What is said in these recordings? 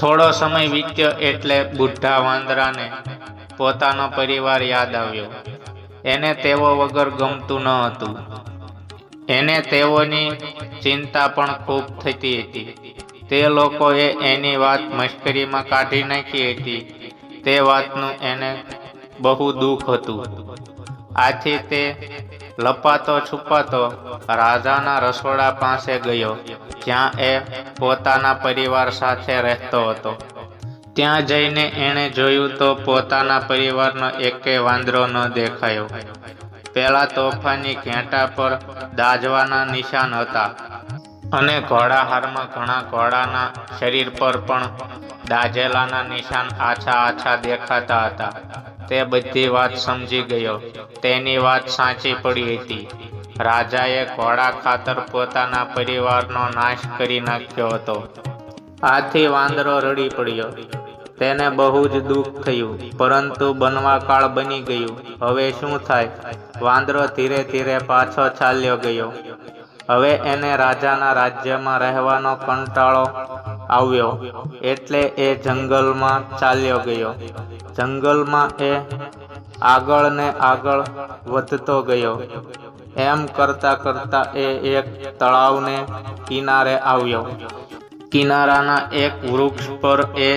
થોડો સમય વીત્યો એટલે બુઢા વાંદરાને પોતાનો પરિવાર યાદ આવ્યો. એને તેઓ વગર ગમતું ન હતું. એને તેઓની ચિંતા પણ ખૂબ થતી હતી. તે લોકોએ એની વાત મશ્કરીમાં કાઢી નાખી હતી. તે વાતનું એને બહુ દુઃખ હતું. આથી તે લપાતો, છુપાતો, રાજાના રસોડા પાસે ગયો. જ્યાં એ પોતાના પરિવાર સાથે રહેતો હતો. ત્યાં જઈને એણે જોયું તો પોતાના પરિવારનો એકે વાંદરો ન દેખાયો. પેલા તોફાની ઘેંટા પર દાજવાના નિશાન હતા અને ઘોડાહારમાં ઘણા ઘોડાના શરીર પર પણ દાજેલાના નિશાન આછા આછા દેખાતા હતા. તે બધી વાત સમજી ગયો. તેની વાત સાચી પડી હતી. રાજાએ ઘોડા ખાતર પોતાના પરિવારનો નાશ કરી નાખ્યો હતો. આથી વાંદરો રડી પડ્યો. તેને બહુ જ દુઃખ થયું, પરંતુ બનવા કાળ બની ગયું. હવે શું થાય? વાંદરો ધીરે ધીરે પાછો ચાલ્યો ગયો. હવે એને રાજાના રાજ્યમાં રહેવાનો કંટાળો આવ્યો એટલે એ જંગલમાં ચાલ્યો ગયો. જંગલમાં એ આગળ ને આગળ વધતો ગયો. એમ કરતા કરતા એ એક તળાવને કિનારે આવ્યો. કિનારાના એક વૃક્ષ પર એ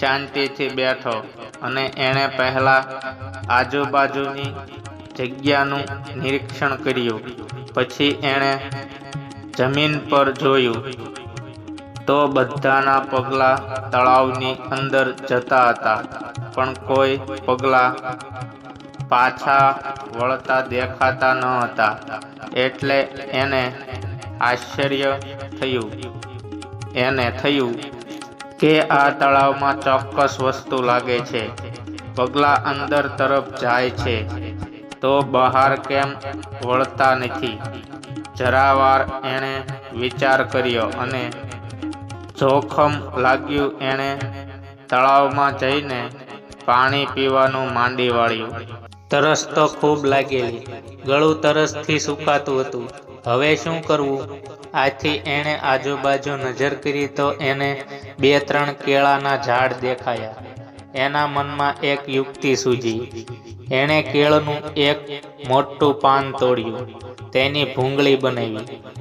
શાંતિથી બેઠો અને એણે પહેલા આજુબાજુની જગ્યાનું નિરીક્ષણ કર્યું. પછી એણે જમીન પર જોયું. તો બધાના પગલા તળાવની અંદર જતા હતા. પણ કોઈ પગલા પાછા વળતા દેખાતા ન હતા. એટલે એને આશ્ચર્ય થયું. એને થયું કે આ તળાવમાં ચોક્કસ વસ્તુ લાગે છે. પગલા અંદર તરફ જાય છે. તો બહાર કેમ વળતા નથી? જરાવાર એણે વિચાર કર્યો અને જોખમ લાગ્યું એણે તળાવમાં જઈને પાણી પીવાનું માંડી વાળ્યું. તરસ તો ખૂબ લાગેલી. ગળું તરસથી સુકાતું હતું. હવે શું કરવું? આથી એણે આજુબાજુ નજર કરી તો એને બે ત્રણ કેળાના ઝાડ દેખાયા. એના મનમાં એક યુક્તિ સૂજી. એણે કેળનું એક મોટું પાન તોડ્યું. તેની ભૂંગળી બનાવી.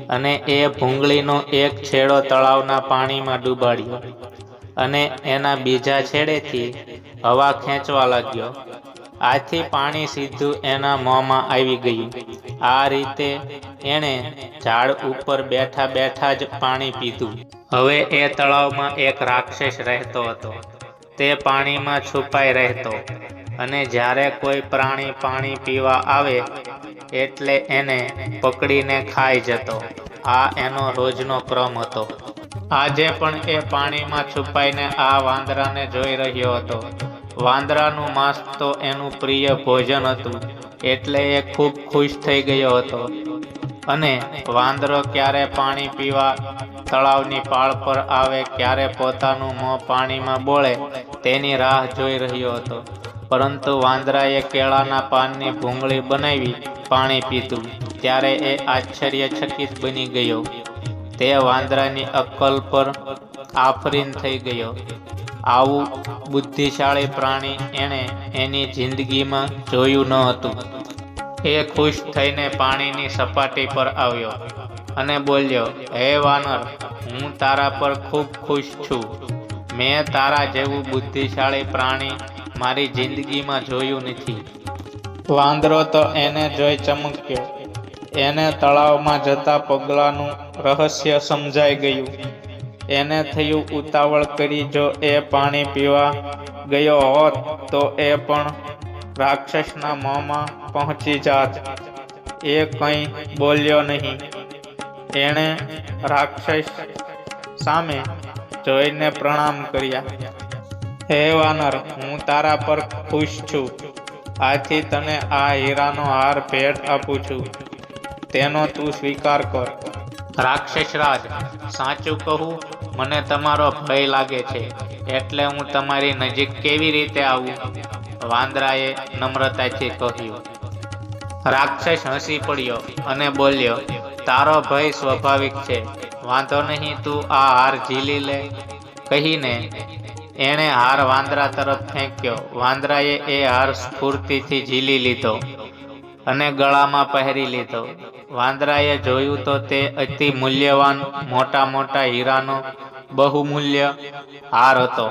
અને એ ભૂંગળીનો એક છેડો તળાવના પાણીમાં ડૂબાડ્યો. અને એના બીજા છેડેથી હવા ખેંચવા લાગ્યો. આથી પાણી સીધું એના મોંમાં આવી ગયું. આ રીતે એણે ઝાડ ઉપર બેઠા બેઠા જ પાણી પીધું. હવે એ તળાવમાં એક રાક્ષસ રહેતો હતો. તે પાણીમાં છુપાઈ રહેતો. અને જ્યારે કોઈ પ્રાણી પાણી પીવા આવે, એટલે એને પકડીને ખાઈ જતો. આ એનો રોજનો ક્રમ હતો. આજે પણ એ પાણીમાં છુપાઈને આ વાંદરાને જોઈ રહ્યો હતો. વાંદરાનું માંસ તો એનું પ્રિય ભોજન હતું, એટલે એ ખૂબ ખુશ થઈ ગયો હતો. અને વાંદરો ક્યારે પાણી પીવા તળાવની પાળ પર આવે, ક્યારે પોતાનું મોં પાણીમાં બોળે, તેની રાહ જોઈ રહ્યો હતો. પરંતુ વાંદરાએ કેળાના પાનની ભૂંગળી બનાવી પાણી પીધું. ત્યારે એ આશ્ચર્યચકિત બની ગયો. તે વાંદરાની અક્કલ પર આફરીન થઈ ગયો. આવું બુદ્ધિશાળી પ્રાણી એણે એની જિંદગીમાં જોયું ન હતું. એ ખુશ થઈને પાણીની સપાટી પર આવ્યો અને બોલ્યો, હે વાનર, હું તારા પર ખૂબ ખુશ છું. મેં તારા જેવું બુદ્ધિશાળી પ્રાણી મારી જિંદગીમાં જોયું નથી. વાંદરો તો એને જોઈ ચમક્યો. એને તળાવમાં જતા પગલાનું રહસ્ય સમજાઈ ગયું. એને થયું ઉતાવળ કરી જો એ પાણી પીવા ગયો હોત તો એ પણ રાક્ષસના મોંમાં પહોંચી જાત. એ કંઈ બોલ્યો નહીં. એણે રાક્ષસ સામે જોઈને પ્રણામ કર્યા. હે વાનર, હું તારા પર ખુશ છું. આથી તને આ હીરાનો હાર ભેટ આપું છું. તેનો તું સ્વીકાર કર. રાક્ષસરાજ સાચું કહું, મને તમારો ભય લાગે છે. એટલે હું તમારી નજીક કેવી રીતે આવું? વાંદરાએ નમ્રતાથી કહ્યું. રાક્ષસ હસી પડ્યો અને બોલ્યો, તારો ભય સ્વાભાવિક છે. વાંધો નહીં, તું આ હાર ઝીલી લે. કહીને એણે હાર વાંદરા તરફ ફેંક્યો. વાંદરાએ એ હાર સ્ફૂર્તિથી ઝીલી લીધો અને ગળામાં પહેરી લીધો. વાંદરાએ જોયું તો તે અતિ મૂલ્યવાન મોટા મોટા હીરાનો બહુમૂલ્ય હાર હતો.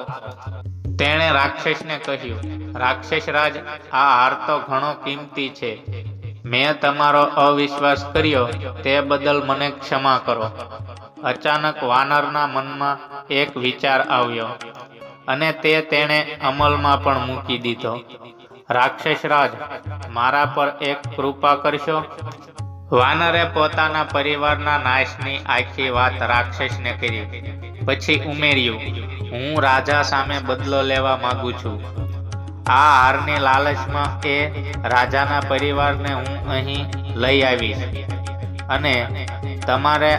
તેણે રાક્ષસને કહ્યું, રાક્ષસ રાજ, આ હાર તો ઘણો કિંમતી છે. મેં તમારો અવિશ્વાસ કર્યો, તે બદલ મને ક્ષમા કરો. અચાનક વાનરના મનમાં એક વિચાર આવ્યો. અને તે તેણે અમલમાં પણ મૂકી દીધો. રાક્ષસ રાજ મારા પર એક કૃપા કરશો વાનરે પોતાના પરિવારના નાશની આખી વાત રાક્ષસને કરી. પછી ઉમેર્યું, હું રાજા સામે બદલો લેવા માંગુ છું. આ હારની લાલચમાં એ રાજાના પરિવારને હું અહીં લઈ આવીશ અને તમારે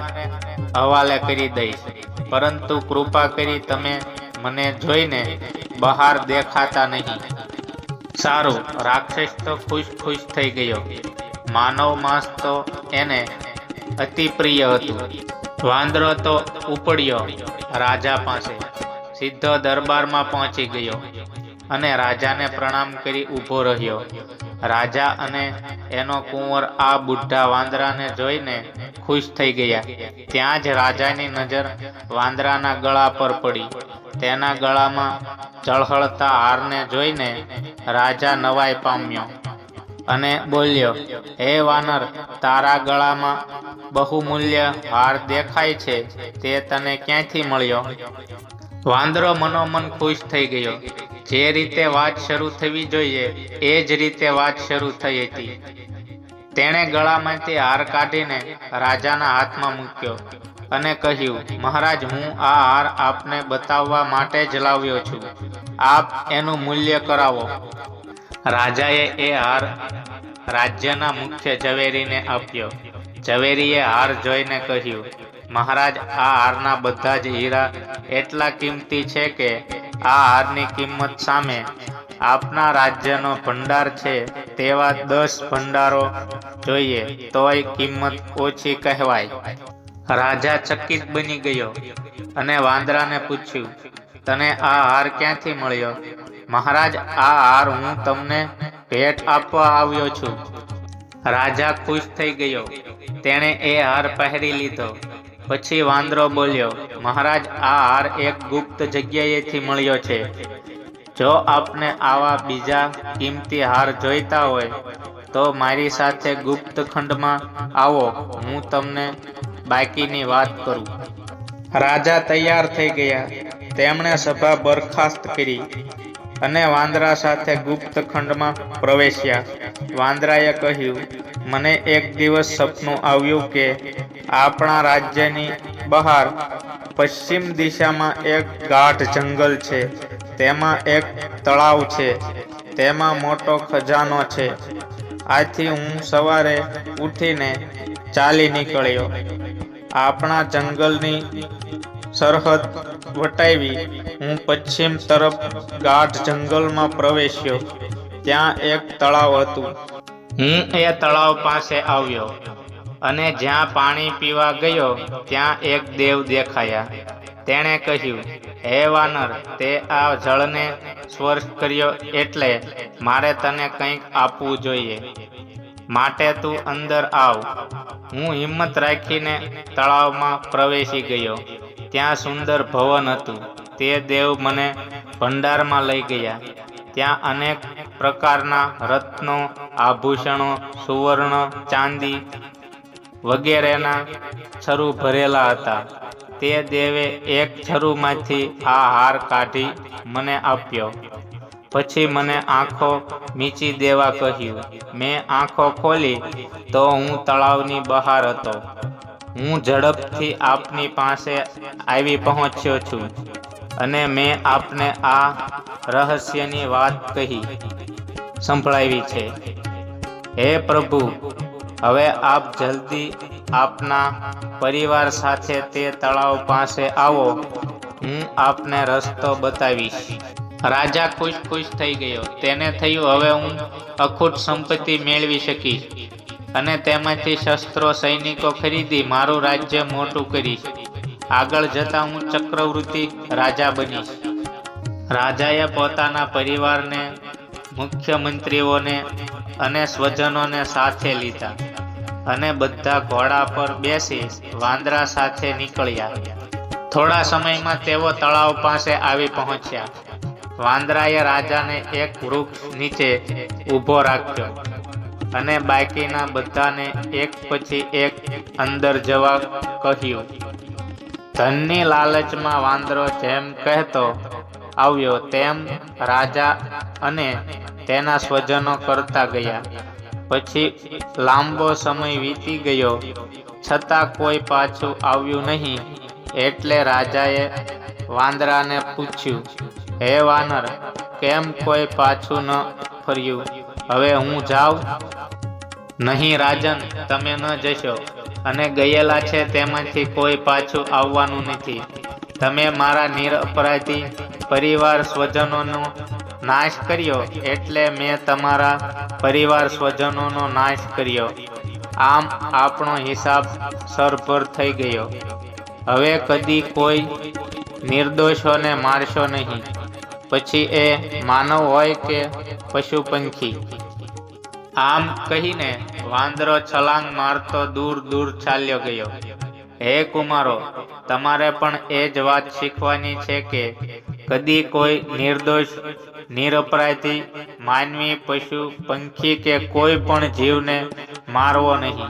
હવાલે કરી દઈશ. પરંતુ કૃપા કરી તમે મને જોઈને બહાર દેખાતા નહીં. સારું, રાક્ષસ તો ખુશ ખુશ થઈ ગયો. માનવ માંસ તો એને અતિ પ્રિય હતું. વાંદરો તો ઉપડ્યો રાજા પાસે. સીધો દરબારમાં પહોંચી ગયો. અને રાજાને પ્રણામ કરી ઊભો રહ્યો. રાજા અને એનો કુંવર આ બુઢા વાંદરાને જોઈને ખુશ થઈ ગયા. ત્યાં જ રાજાની નજર વાંદરાના ગળા પર પડી. તેના ગળામાં ઝળહળતા હારને જોઈને રાજા નવાઈ પામ્યો અને બોલ્યો, હે વાનર, તારા ગળામાં બહુમૂલ્ય હાર દેખાય છે, તે તને ક્યાંથી મળ્યો? વાંદરો મનોમન ખુશ થઈ ગયો. જે રીતે વાત શરૂ થવી જોઈએ, એ જ રીતે વાત શરૂ થઈ હતી. તેણે ગળામાંથી હાર કાઢીને રાજાના હાથમાં મૂક્યો અને કહ્યું, મહારાજ, હું આ હાર આપને બતાવવા માટે જ લાવ્યો છું. આપ એનું મૂલ્ય કરાવો. રાજાએ એ હાર રાજ્યના મુખ્ય ઝવેરીને આપ્યો. ઝવેરીએ હાર જોઈને કહ્યું, મહારાજ, આ હારના બધા જ હીરા એટલા કિંમતી છે કે આ હારની કિંમત સામે આપના રાજ્યનો ભંડાર છે તેવા દસ ભંડારો જોઈએ તોય કિંમત ઓછી કહેવાય. રાજા ચકિત બની ગયો અને વાંદરાને પૂછ્યું, તને આ હાર ક્યાંથી મળ્યો? મહારાજ, આ હાર હું તમને ભેટ આપવા આવ્યો છું. રાજા ખુશ થઈ ગયો. તેણે એ હાર પહેરી લીધો. પછી વાંદરો બોલ્યો, મહારાજ, આ હાર એક ગુપ્ત જગ્યાએથી મળ્યો છે. જો આપને આવા બીજા કિંમતી હાર જોઈતા હોય, તો મારી સાથે ગુપ્ત ખંડમાં આવો, હું તમને બાકીની વાત કરું. રાજા તૈયાર થઈ ગયા. તેમણે સભા બરખાસ્ત કરી. અને વાંદરા સાથે ગુપ્ત ખંડમાં પ્રવેશ્યા. વાંદરાએ કહ્યું, મને એક દિવસ સપનું આવ્યું કે આપણા રાજ્યની બહાર પશ્ચિમ દિશામાં એક ગાઢ જંગલ છે. તેમાં એક તળાવ છે. તેમાં મોટો ખજાનો છે. આથી હું સવારે ઉઠીને ચાલી નીકળ્યો. આપણા જંગલની સરહદ વટાવી હું પશ્ચિમ તરફ ગાઢ જંગલમાં પ્રવેશ્યો. ત્યાં એક તળાવ હતું. હું એ તળાવ પાસે આવ્યો અને જ્યાં પાણી પીવા ગયો, ત્યાં એક દેવ દેખાયા. તેણે કહ્યું, હે વાનર, તે આ જળને સ્પર્શ કર્યો એટલે મારે તને કંઈક આપવું જોઈએ. માટે તું અંદર આવ. હું હિંમત રાખીને તળાવમાં પ્રવેશી ગયો. ત્યાં સુંદર ભવન હતું. તે દેવ મને ભંડારમાં લઈ ગયા. ત્યાં અનેક પ્રકારના રત્નો, આભૂષણો, સુવર્ણ, ચાંદી વગેરેના છરુ ભરેલા હતા. તે દેવે એક છરુમાંથી આ હાર કાઢી મને આપ્યો. પછી મને આંખો મીચી દેવા કહ્યું, મેં આંખો ખોલી તો હું તળાવની બહાર હતો. હું ઝડપથી આપની પાસે આવી પહોંચ્યો છું અને મેં આપને આ રહસ્યની વાત કહી, સંભળાવી છે. હે પ્રભુ, હવે આપ જલ્દી આપના પરિવાર સાથે તે તળાવ પાસે આવો. હું આપને રસ્તો બતાવીશ. રાજા ખુશ ખુશ થઈ ગયો. તેને થયું, હવે હું અખૂટ સંપત્તિ મેળવી શકીશ. અને તેમાંથી શસ્ત્રો સૈનિકો ખરીદી મારું રાજ્ય મોટું કરી આગળ જતા હું ચક્રવૃત્તિ રાજા બનીશ. રાજાએ પોતાના પરિવારને, મુખ્યમંત્રીઓને અને સ્વજનોને સાથે લીધા અને બધા ઘોડા પર બેસી વાંદરા સાથે નીકળ્યા. થોડા સમયમાં તેઓ તળાવ પાસે આવી પહોંચ્યા. વાંદરાએ રાજાને એક વૃક્ષ નીચે ઊભો રાખ્યો. અને બાકીના બધાને એક પછી એક અંદર જવા કહ્યું. ધનની લાલચમાં વાંદરો જેમ કહેતો આવ્યો, તેમ રાજા અને તેના સ્વજનો કરતા ગયા. પછી લાંબો સમય વીતી ગયો. છતાં કોઈ પાછું આવ્યું નહીં. એટલે રાજાએ વાંદરાને પૂછ્યું, હે વાનર, કેમ કોઈ પાછું ન ફર્યું? હવે હું જાઉં? નહીં રાજન, તમે ન જશો. અને ગયેલા છે તેમાંથી કોઈ પાછું આવવાનું નથી. તમે મારા નિરપરાધી પરિવાર સ્વજનોનો નાશ કર્યો એટલે મેં તમારા પરિવાર સ્વજનોનો નાશ કર્યો. આમ આપણો હિસાબ સરભર થઈ ગયો. હવે કદી કોઈ નિર્દોષોને મારશો નહીં. પછી એ માનવ હોય કે પશુ પંખી આમ કહીને વાંદરો છલાંગ મારતો દૂર દૂર ચાલ્યો ગયો. હે કુમારો, તમારે પણ એ જ વાત શીખવાની છે કે કદી કોઈ નિર્દોષ, નિરપરાધી, માનવી, પશુ, પંખી કે કોઈ પણ જીવને મારવો નહીં.